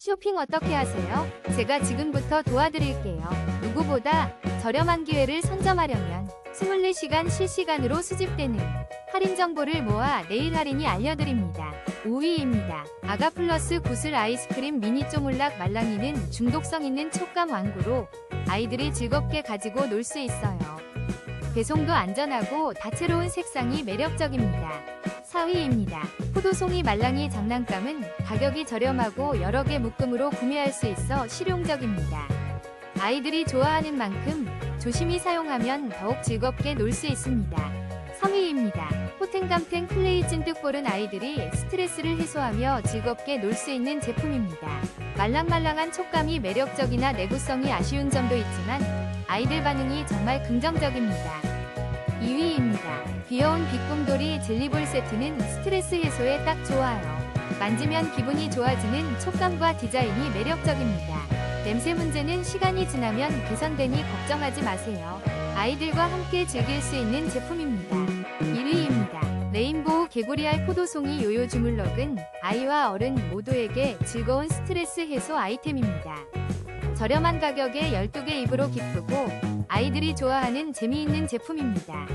쇼핑 어떻게 하세요? 제가 지금부터 도와드릴게요. 누구보다 저렴한 기회를 선점하려면 24시간 실시간으로 수집되는 할인 정보를 모아 내일 할인이 알려드립니다. 5위입니다. 아가플러스 구슬 아이스크림 미니 쪼물락 말랑이는 중독성 있는 촉감 완구로 아이들이 즐겁게 가지고 놀 수 있어요. 배송도 안전하고 다채로운 색상이 매력적입니다. 4위입니다. 포도송이 말랑이 장난감은 가격이 저렴하고 여러 개 묶음으로 구매할 수 있어 실용적입니다. 아이들이 좋아하는 만큼 조심히 사용하면 더욱 즐겁게 놀 수 있습니다. 3위입니다. 포텐감텐 클레이 찐득 볼은 아이들이 스트레스를 해소하며 즐겁게 놀 수 있는 제품입니다. 말랑말랑한 촉감이 매력적이나 내구성이 아쉬운 점도 있지만 아이들 반응이 정말 긍정적입니다. 2위입니다. 귀여운 빅꿈돌이 젤리볼 세트는 스트레스 해소에 딱 좋아요. 만지면 기분이 좋아지는 촉감과 디자인이 매력적입니다. 냄새 문제는 시간이 지나면 개선되니 걱정하지 마세요. 아이들과 함께 즐길 수 있는 제품입니다. 1위입니다. 레인보우 개구리알 포도송이 요요 주물럭은 아이와 어른 모두에게 즐거운 스트레스 해소 아이템입니다. 저렴한 가격에 12개 입으로 기쁘고 아이들이 좋아하는 재미있는 제품입니다.